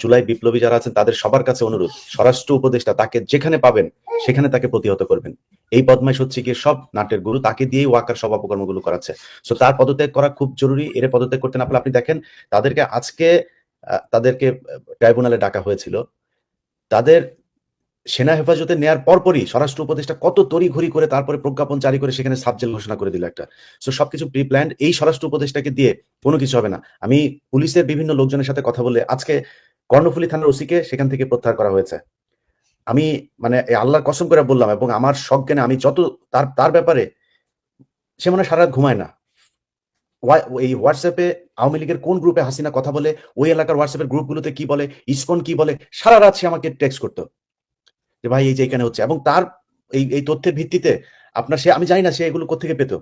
জুলাই বিপ্লবী যারা আছেন, তাদের সবার কাছে অনুরোধ, স্বরাষ্ট্র উপদেষ্টা তাকে যেখানে পাবেন, সেখানে তাকে প্রতিহত করবেন। এই বদমাইশ হচ্ছে গিয়ে সব নাটের গুরু, তাকে দিয়েই ওয়াকার সব অপকর্মগুলো করাচ্ছে। সো তার পদত্যাগ করা খুব জরুরি, এর পদত্যাগ করতে না পারলে আপনি দেখেন, তাদেরকে আজকে তাদেরকে ট্রাইব্যুনালে ডাকা হয়েছিল। তাদের সেনা হেফাজতে নেয়ার পরপরই স্বরাষ্ট্র উপদেষ্টা কত তড়িঘড়ি করে তারপরে প্রজ্ঞাপন জারি করে সেখানে সাবজেল ঘোষণা করে দিল একটা। সো সবকিছু প্রি প্ল্যান্ড এই স্বরাষ্ট্র উপদেষ্টাকে দিয়ে কোনো কিছু হবে না। আমি পুলিশের বিভিন্ন লোকজনের সাথে কথা বলে আজকে কর্ণফুলী থানার ওসিকে সেখান থেকে প্রত্যাহার করা হয়েছে। আমি মানে আল্লাহর কসম করে বললাম এবং আমার সজ্ঞানে আমি যত তার তার ব্যাপারে সে মনে সারা ঘুমায় না। এই হোয়াটসঅ্যাপে আওয়ামী লীগের কোন গ্রুপে হাসিনা কথা বলে, ওই এলাকার হোয়াটসঅ্যাপের গ্রুপগুলোতে কি বলে, ইসকন কি বলে সারা রাত সে আমাকে টেক্সট করতো। যে ভাই এই যে এখানে হচ্ছে এবং তার এই এই তথ্যের ভিত্তিতে আপনার সে, আমি জানি না সে এগুলো কোথেকে পেত।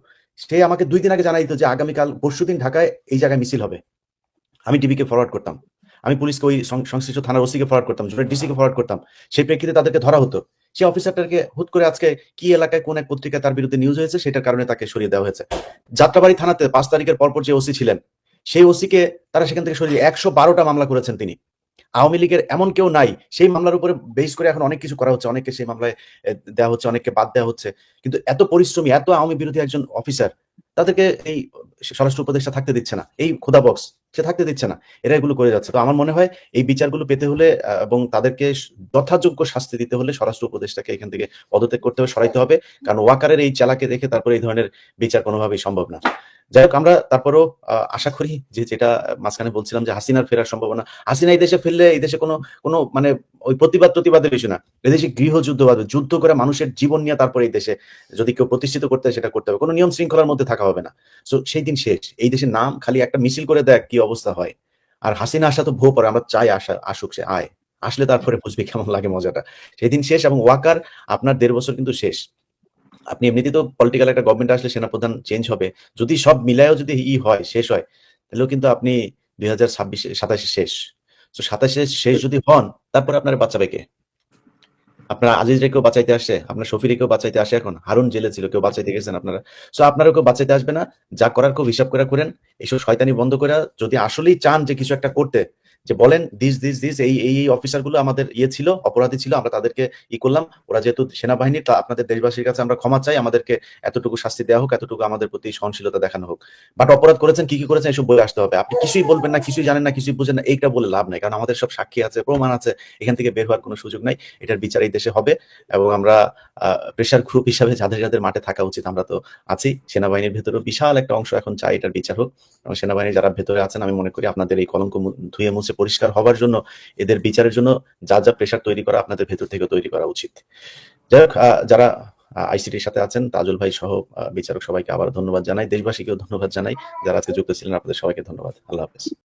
সে আমাকে দুই দিন আগে জানাই দিত যে আগামীকাল, পরশুদিন ঢাকায় এই জায়গায় মিছিল হবে। আমি টিভিকে ফরওয়ার্ড করতাম। আমি পুলিশকে ওই সংশ্লিষ্ট থানার ওসিকে ফরওয়ার্ড করতাম জুনের ডিসিকে ফরওয়ার্ড করতাম। সেই প্রেক্ষিতে তাদেরকে ধরা হতো। সেই অফিসারটাকে হুট করে আজকে কি এলাকায় কোন এক পত্রিকায় তার বিরুদ্ধে নিউজ হয়েছে সেটার কারণে তাকে সরিয়ে দেওয়া হয়েছে। যাত্রাবাড়ি থানাতে পাঁচ তারিখের পরপর যে ওসি ছিলেন, সেই ওসিকে তারা সেখান থেকে সরিয়ে একশো বারোটা মামলা করেছেন তিনি। আওয়ামী লীগের এমন কেউ নাই, সেই মামলার উপরে বেস করে এখন অনেক কিছু করা হচ্ছে, অনেককে সেই মামলায় দেওয়া হচ্ছে, অনেককে বাদ দেওয়া হচ্ছে। কিন্তু এত পরিশ্রমী, এত আওয়ামী বিরোধী একজন অফিসার তাদেরকে এই স্বরাষ্ট্র উপদেষ্টা থাকতে দিচ্ছে না। এই খোদা বক্স সে থাকতে দিচ্ছে না। এরা এগুলো করে যাচ্ছে। তো আমার মনে হয় এই বিচারগুলো পেতে হলে এবং তাদেরকে যথাযোগ্য শাস্তি দিতে হলে স্বরাষ্ট্র উপদেষ্টাকে এখান থেকে পদত্যাগ করতে হবে, সরাইতে হবে। কারণ ওয়াকারের এই চালাকে দেখে তারপরে এই ধরনের বিচার কোনোভাবেই সম্ভব না। যাই হোক, আমরা তারপরও আশা করি যে যেটা মাঝখানে বলছিলাম যে হাসিনার ফেরার সম্ভাবনা। হাসিনা এই দেশে ফিরলে এই দেশে কোনো কোনো মানে ওই প্রতিবাদ প্রতিবাদের বিষয় না। এদেশে গৃহযুদ্ধ বাঁধবে যুদ্ধ করে মানুষের জীবন নিয়ে তারপরে এই দেশে যদি কেউ প্রতিষ্ঠিত করতে সেটা করতে হবে। কোনো নিয়ম শৃঙ্খলার মধ্যে থাকা হবে না। সো সেই দিন শেষ। এই দেশের নাম খালি একটা মিছিল করে দেখ কি অবস্থা হয়। আর হাসিনা আসা তো ভো পরে আমরা চাই আসা আসুক সে, আয়। আসলে তারপরে বুঝবি কেমন লাগে মজাটা। সেই দিন শেষ এবং ওয়াকার, আপনার দেড় বছর কিন্তু শেষ। আপনি এমনিতেই তো পলিটিক্যাল একটা গভর্নমেন্ট আসলে সেনাপ্রধান চেঞ্জ হবে। যদি সব মিলায়ও যদি ই হয়, শেষ হয়, তাহলেও কিন্তু আপনি দুই হাজার ছাব্বিশে, সাতাশে শেষ। তো সাতাশে শেষ যদি হন, তারপরে আপনার বাচ্চা কে? আপনার আজিজ কেউ বাঁচাইতে আসে, আপনার শফিরে কেউ বাঁচাইতে আসে এখন, হারুন জেলে ছিল, কেউ বাঁচাইতে গেছেন আপনারা। সো আপনারা কেউ বাঁচাইতে আসবে না, যা করার কেউ হিসাব করে করেন এইসব শয়তানি বন্ধ করে যদি আসলেই চান যে কিছু একটা করতে যে বলেন, দিস দিস দিস, এই এই এই অফিসারগুলো আমাদের ইয়ে ছিল, অপরাধী ছিল, আমরা তাদেরকে ই করলাম। ওরা যেহেতু সেনাবাহিনী, তা আপনাদের দেশবাসীর কাছে আমরা ক্ষমা চাই, আমাদেরকে এতটুকু শাস্তি দেওয়া হোক, এতটুকু আমাদের প্রতি সহনশীলতা দেখানো হোক। বাট অপরাধ করেছেন, কি কি করেছেন, এসব বলে আসতে হবে। আপনি কিছুই বলবেন না, কিছুই জানেন না, কিছুই বুঝেন না, এইটা বলে লাভ নাই। কারণ আমাদের সব সাক্ষী আছে, প্রমাণ আছে, এখান থেকে বের হওয়ার কোনো সুযোগ নাই। এটার বিচার এই দেশে হবে এবং আমরা প্রেশার গ্রুপ হিসাবে যাদের যাদের মাঠে থাকা উচিত, আমরা তো আছি। সেনাবাহিনীর ভেতরেও বিশাল একটা অংশ এখন চাই এটার বিচার হোক। এবং সেনাবাহিনী যারা ভেতরে আছেন, আমি মনে করি আপনাদের এই কলঙ্ক ধুয়ে মুছে পরিষ্কার হবার জন্য, এদের বিচারের জন্য যা যা প্রেশার তৈরি করা আপনাদের ভেতর থেকে তৈরি করা উচিত। যাই হোক যারা আইসিটির সাথে আছেন, তাজুল ভাই সহ বিচারক সবাইকে আবার ধন্যবাদ জানাই, দেশবাসীকেও ধন্যবাদ জানাই, যারা আজকে যুক্ত ছিলেন, আপনাদের সবাইকে ধন্যবাদ। আল্লাহ হাফেজ।